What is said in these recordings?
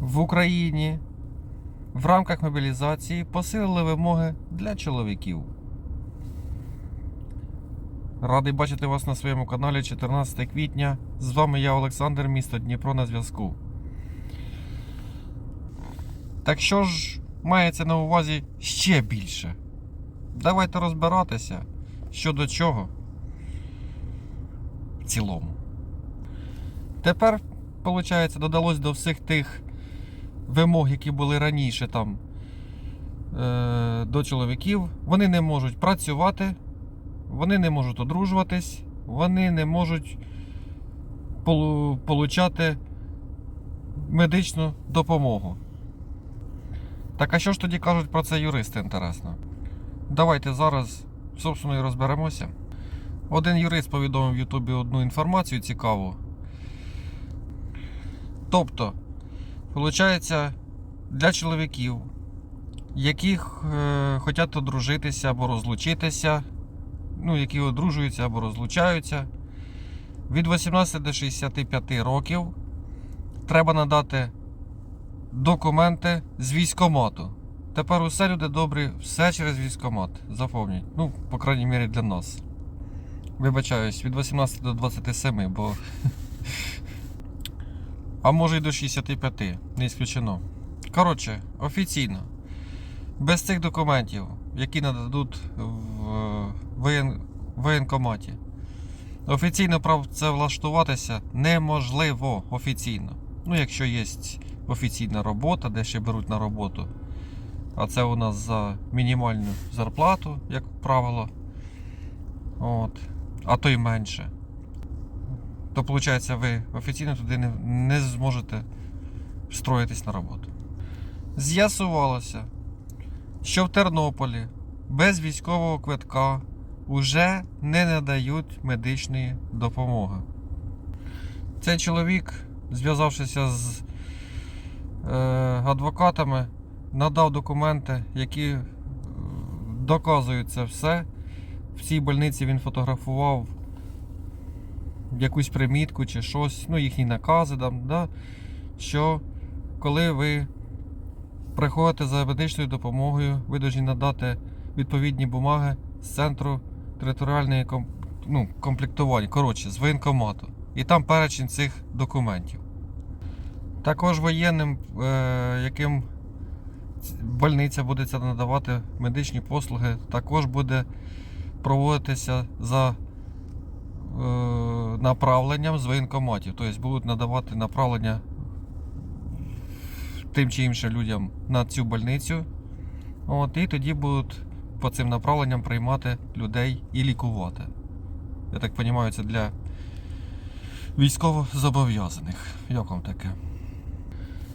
в Україні в рамках мобілізації посилили вимоги для чоловіків. Радий бачити вас на своєму каналі 14 квітня. З вами я, Олександр, місто Дніпро на зв'язку. Так що ж мається на увазі ще більше? Давайте розбиратися що до чого в цілому. Тепер, виходить, додалось до всіх тих вимог, які були раніше там е, до чоловіків. Вони не можуть працювати, вони не можуть одружуватись, вони не можуть полу- получати медичну допомогу. Так а що ж тоді кажуть про це юристи, інтересно? Давайте зараз, собственно, і розберемося. Один юрист повідомив в Ютубі одну інформацію цікаву. Тобто, виходить, для чоловіків, яких е, хочуть одружитися або розлучитися, ну, які одружуються або розлучаються, від 18 до 65 років треба надати документи з військомату. Тепер усе люди добрі, все через військомат. Заповніть. Ну, по крайній мірі для нас. Вибачаюсь, від 18 до 27, бо. А може й до 65, не ісключено. Коротше, офіційно. Без цих документів, які нададуть в воєн... воєнкоматі. Офіційно працевлаштуватися неможливо офіційно. Ну, якщо є офіційна робота, де ще беруть на роботу. А це у нас за мінімальну зарплату, як правило. От. А то й менше. То, виходить, ви офіційно туди не, не зможете встроїтись на роботу. З'ясувалося, що в Тернополі без військового квитка вже не надають медичної допомоги. Цей чоловік, зв'язавшися з е, адвокатами, надав документи, які е, доказують це все. В цій больниці він фотографував якусь примітку чи щось, ну, їхні накази, там, да, що коли ви приходите за медичною допомогою, ви повинні надати відповідні бумаги з центру територіальної ну, комплектування, коротше, з воєнкомату. І там перечень цих документів. Також воєнним, е, яким больниця буде надавати медичні послуги, також буде проводитися за направленням з воєнкоматів. Тобто будуть надавати направлення тим чи іншим людям на цю больницю. От, і тоді будуть по цим направленням приймати людей і лікувати. Я так розумію, це для військовозобов'язаних. Як вам таке?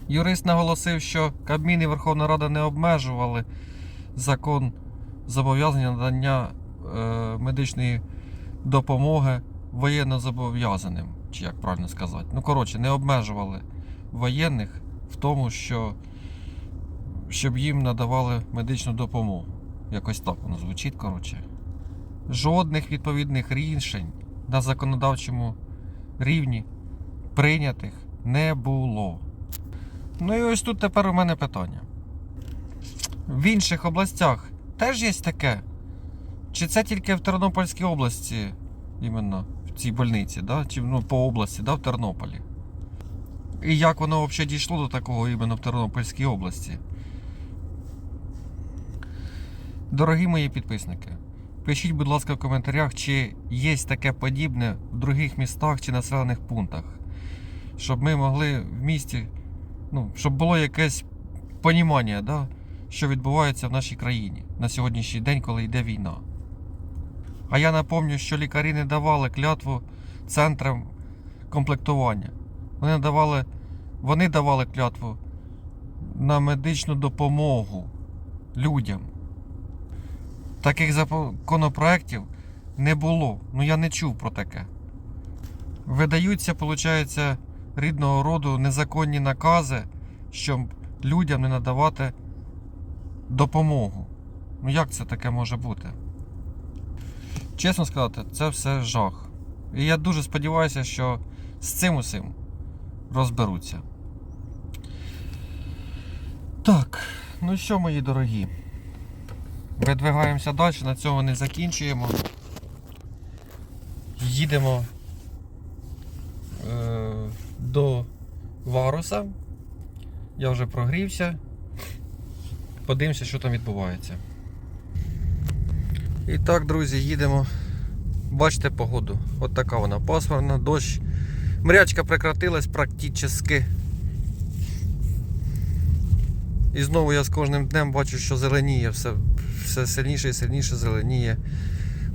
Юрист наголосив, що Кабмін і Верховна Рада не обмежували закон зобов'язання надання е, медичної допомоги воєннозобов'язаним, чи як правильно сказати. Ну, коротше, не обмежували воєнних в тому, що щоб їм надавали медичну допомогу. Якось так воно звучить, коротше. Жодних відповідних рішень на законодавчому рівні прийнятих не було. Ну і ось тут тепер у мене питання. В інших областях теж є таке? Чи це тільки в Тернопільській області, іменно цій больниці, да? чи ну, по області, да, в Тернополі? І як воно взагалі дійшло до такого іменно в Тернопільській області? Дорогі мої підписники, пишіть, будь ласка, в коментарях, чи є таке подібне в других містах чи населених пунктах, щоб ми могли в місті, ну, щоб було якесь понімання, да, що відбувається в нашій країні на сьогоднішній день, коли йде війна. А я напомню, що лікарі не давали клятву центрам комплектування. Вони давали, вони давали клятву на медичну допомогу людям. Таких законопроєктів не було. Ну я не чув про таке. Видаються, виходить, рідного роду незаконні накази, щоб людям не надавати допомогу. Ну як це таке може бути? Чесно сказати, це все жах. І я дуже сподіваюся, що з цим усім розберуться. Так, ну що, мої дорогі? Видвигаємося далі, на цьому не закінчуємо. Їдемо е, до Варуса. Я вже прогрівся. Подивимося, що там відбувається. І так, друзі, їдемо. Бачите погоду. От така вона пасмурна, дощ. Мрячка прекратилась практично. І знову я з кожним днем бачу, що зеленіє, все, все сильніше і сильніше зеленіє.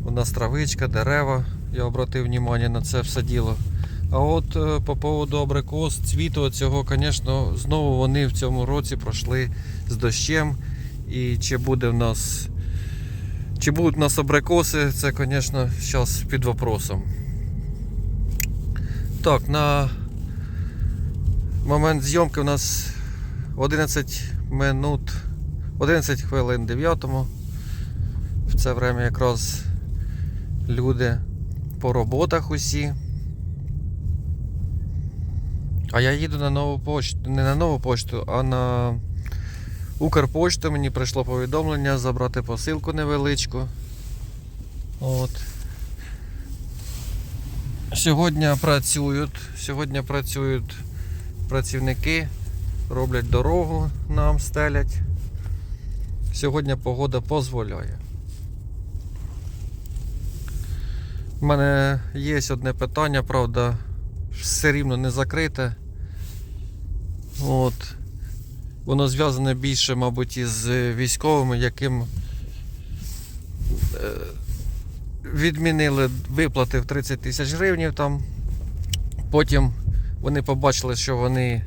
У нас травичка, дерева. Я обратив увагу на це все діло. А от е, по поводу абрикос, цвіту цього, звісно, знову вони в цьому році пройшли з дощем. І чи буде в нас. Чи будуть у нас абрикоси, це, звісно, зараз під вопросом. Так, на момент зйомки у нас 11 минут, 11 хвилин 9. В це время якраз люди по роботах усі. А я їду на нову почту, не на нову почту, а на Укрпошту. Мені прийшло повідомлення забрати посилку невеличку. От. Сьогодні працюють, сьогодні працюють працівники, роблять дорогу нам стелять. Сьогодні погода дозволяє. У мене є одне питання, правда, все рівно не закрите. От. Воно зв'язане більше, мабуть, із військовими, яким е, відмінили виплати в 30 тисяч гривень там. Потім вони побачили, що вони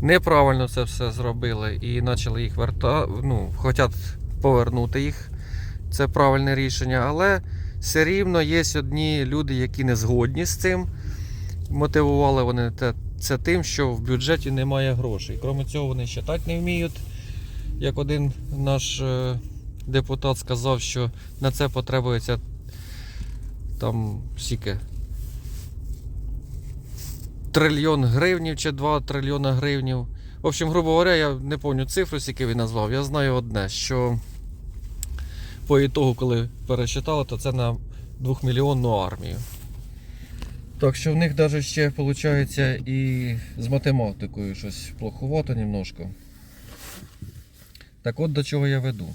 неправильно це все зробили і почали їх верта... ну, хочуть повернути їх. Це правильне рішення, але все рівно є одні люди, які не згодні з цим. Мотивували вони те, це тим, що в бюджеті немає грошей. Крім цього, вони считати не вміють. Як один наш е, депутат сказав, що на це потребується там скільки? Трильйон гривнів чи 2 трильйона гривнів. В общем, грубо говоря, я не пам'ятаю цифру, скільки він назвав. Я знаю одне, що по ітогу, коли пересчитали, то це на 2-мільйонну армію. Так що в них навіть ще виходить і з математикою щось плоховато немножко. Так от до чого я веду.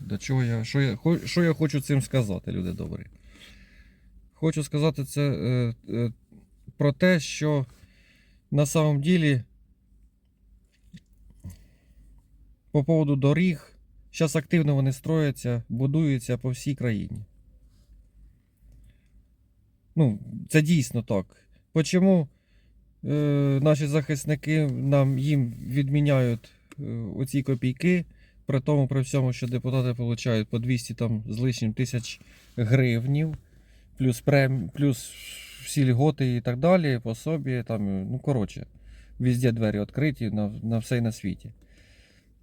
До чого я, що, я, що я хочу цим сказати, люди добрі. Хочу сказати це е, е, про те, що на самом ділі по поводу доріг, зараз активно вони строяться, будуються по всій країні. Ну, це дійсно так. Почому е, наші захисники нам їм відміняють е, оці копійки, при тому при всьому, що депутати отримують по 200 там, з лишнім тисяч гривнів, плюс, прем, плюс всі льготи і так далі, пособі, там, ну коротше, везде двері відкриті на, на все і на світі.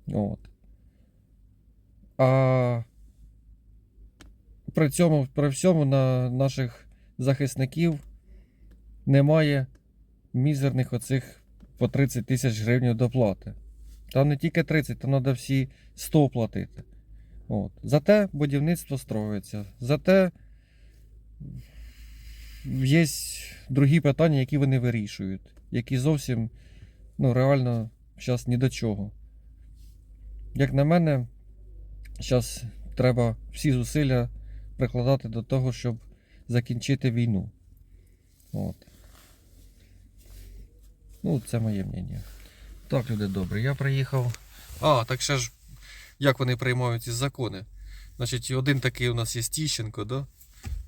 От. А при цьому, при всьому на наших захисників немає мізерних оцих по 30 тисяч гривень доплати. Там не тільки 30, там треба всі 100 платити. От. Зате будівництво строїться. Зате є другі питання, які вони вирішують, які зовсім ну, реально зараз ні до чого. Як на мене, зараз треба всі зусилля прикладати до того, щоб закінчити війну. От. Ну, це моє мнення. Так, люди добрі, я приїхав. А, так ще ж, як вони приймають ці закони. Значить, один такий у нас є Тіщенко, да?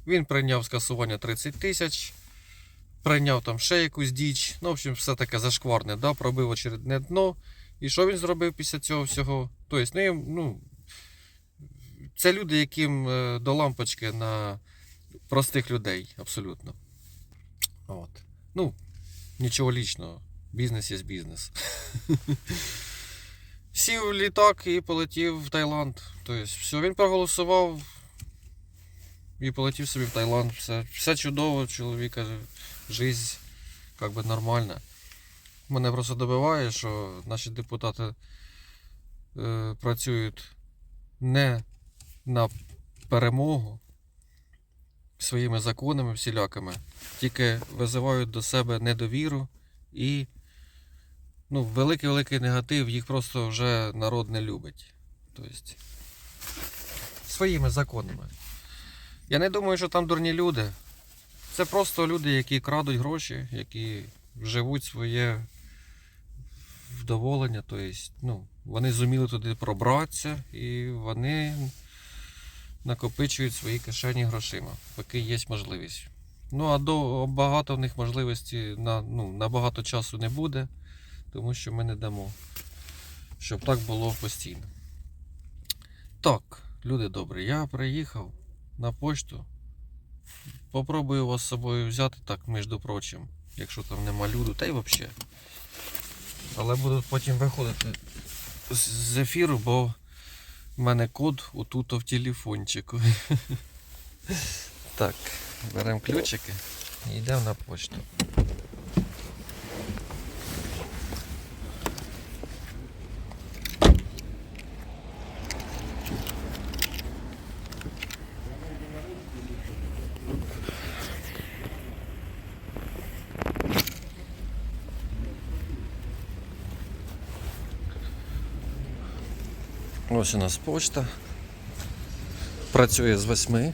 Він прийняв скасування 30 тисяч, прийняв там ще якусь діч. Ну, в общем, все таке зашкварне, да? пробив очередне дно. І що він зробив після цього всього? Тобто, ну, ну, це люди, яким е, до лампочки на простих людей, абсолютно. От. Ну, нічого лічного. Бізнес є бізнес. Сів літак і полетів в Таїланд. Тобто, все, він проголосував і полетів собі в Таїланд. Все, все чудово, чоловіка жизнь как би нормальна. Мене просто добиває, що наші депутати е, працюють не на перемогу своїми законами всілякими, тільки визивають до себе недовіру і ну, великий-великий негатив, їх просто вже народ не любить. Тобто, своїми законами. Я не думаю, що там дурні люди. Це просто люди, які крадуть гроші, які живуть своє вдоволення. Тобто, ну, вони зуміли туди пробратися і вони накопичують свої кишені грошима, поки є можливість. Ну, а до багато в них можливості на, ну, на багато часу не буде, тому що ми не дамо, щоб так було постійно. Так, люди добрі, я приїхав на почту. Попробую вас з собою взяти так, між прочим, якщо там нема люду, та й взагалі. Але буду потім виходити з ефіру, бо в мене код отут в телефончику. Так, беремо ключики і йдемо на почту. Ось у нас почта. Працює з восьми.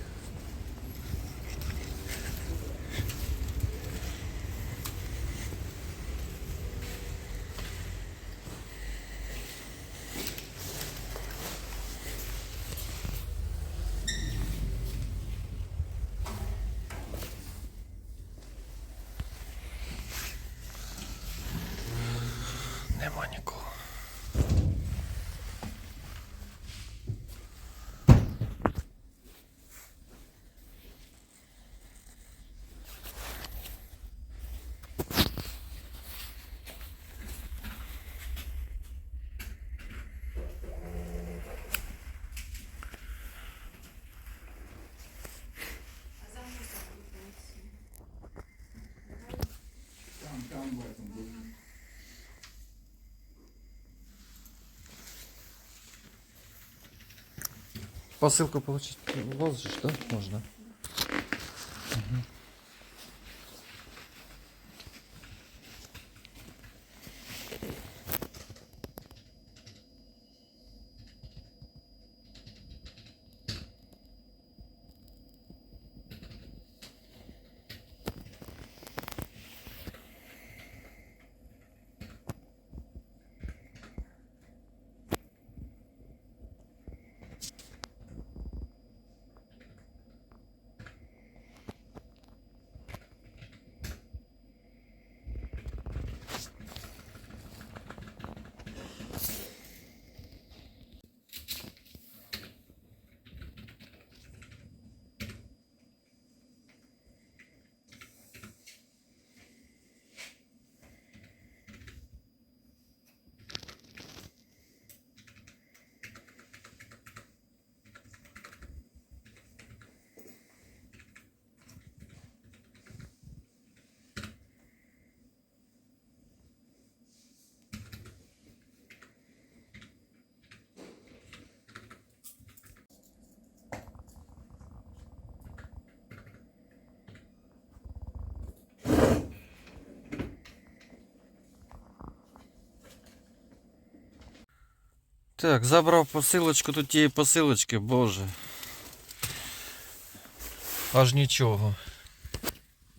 Посылку получить возишь, да? Можно. Так, забрав посилочку, тут тієї посилочки, боже. Аж нічого.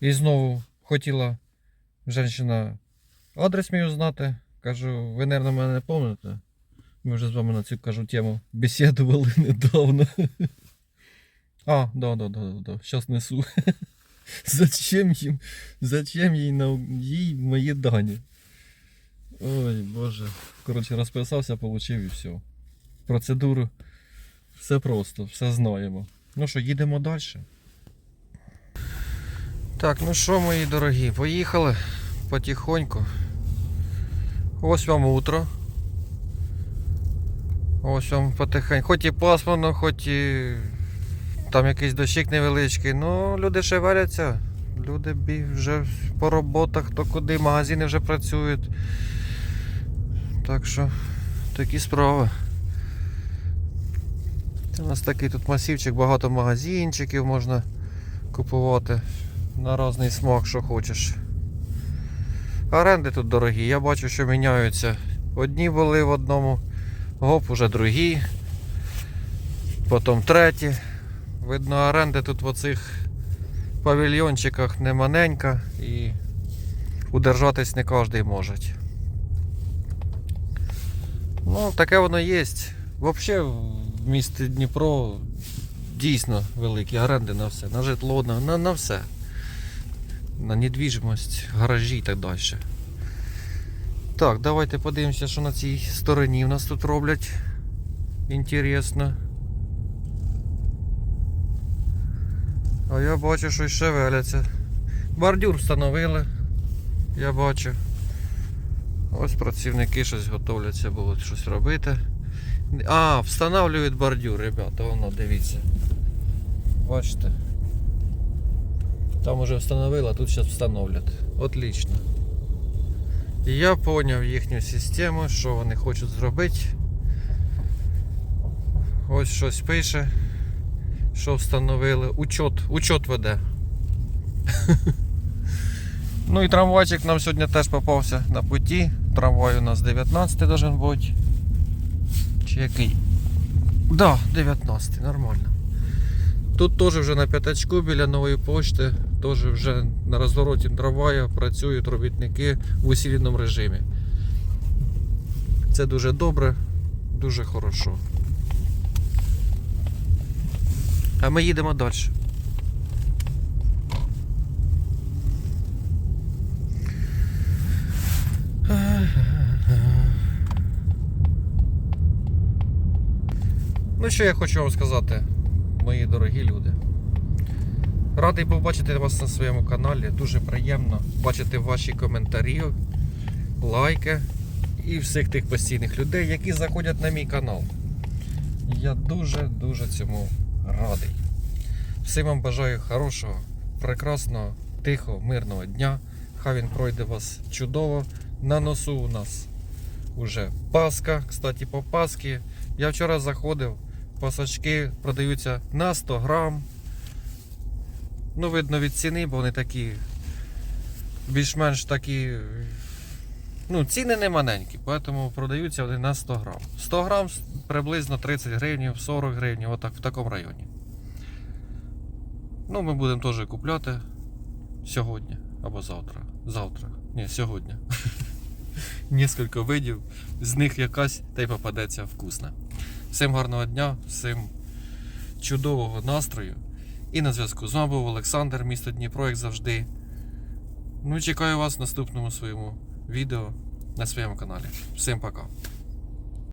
І знову хотіла жінка адрес мій узнати. Кажу, ви, мабуть, мене не пам'ятаєте. Ми вже з вами на цю кажу тему бесідували недавно. А, да, да, да, да, да. Щас несу. Зачем їм? Зачем їй їй мої дані? Ой, боже. Коротше, розписався, получив і все. Процедуру. Все просто, все знаємо. Ну що, їдемо далі. Так, ну що, мої дорогі, поїхали потихоньку. Ось вам утро. Ось вам потихеньку. Хоч і пасмурно, хоч і там якийсь дощик невеличкий. Ну, люди ще варяться. Люди вже по роботах, хто куди, магазини вже працюють. Так що такі справи. У нас такий тут масивчик, багато магазинчиків можна купувати на різний смак, що хочеш. Оренди тут дорогі, я бачу, що міняються. Одні були в одному, гоп, уже другі, потім треті. Видно, оренди тут в оцих павільйончиках не маленька і удержатись не кожен може. Ну, таке воно є. Взагалі в місті Дніпро дійсно великі оренди на все. На житло, на, на, все. На недвіжимость, гаражі і так далі. Так, давайте подивимося, що на цій стороні в нас тут роблять. Інтересно. А я бачу, що ще веляться. Бордюр встановили. Я бачу. Ось працівники щось готовляться будуть щось робити. А, встановлюють бордюр, ребята, воно дивіться. Бачите? Там уже встановили, а тут зараз встановлять. Отлично. І я поняв їхню систему, що вони хочуть зробити. Ось щось пише. Що встановили. Учет, учет веде. Ну і трамвайчик нам сьогодні теж попався на путі. Трамвай у нас 19 должен бути. Чи який? Да, 19, нормально. Тут теж вже на п'ятачку біля нової пошти, теж вже на розвороті трамвая працюють робітники в усиленому режимі. Це дуже добре, дуже хорошо. А ми їдемо далі. Ну, що я хочу вам сказати, мої дорогі люди. Радий був бачити вас на своєму каналі. Дуже приємно бачити ваші коментарі, лайки і всіх тих постійних людей, які заходять на мій канал. Я дуже-дуже цьому радий. Всім вам бажаю хорошого, прекрасного, тихого, мирного дня. Хай він пройде вас чудово. На носу у нас уже Пасха. Кстати, по Пасхі. Я вчора заходив, пасочки продаються на 100 грам. Ну, видно від ціни, бо вони такі більш-менш такі. Ну, ціни не маленькі, тому продаються вони на 100 грам. 100 грам приблизно 30 гривень, 40 гривень, отак в такому районі. Ну, ми будемо теж купляти сьогодні або завтра. Завтра. Ні, сьогодні. Несколько видів, з них якась та й попадеться вкусна. Всім гарного дня, всім чудового настрою. І на зв'язку з вами був Олександр, місто Дніпро, як завжди. Ну і чекаю вас в наступному своєму відео на своєму каналі. Всім пока.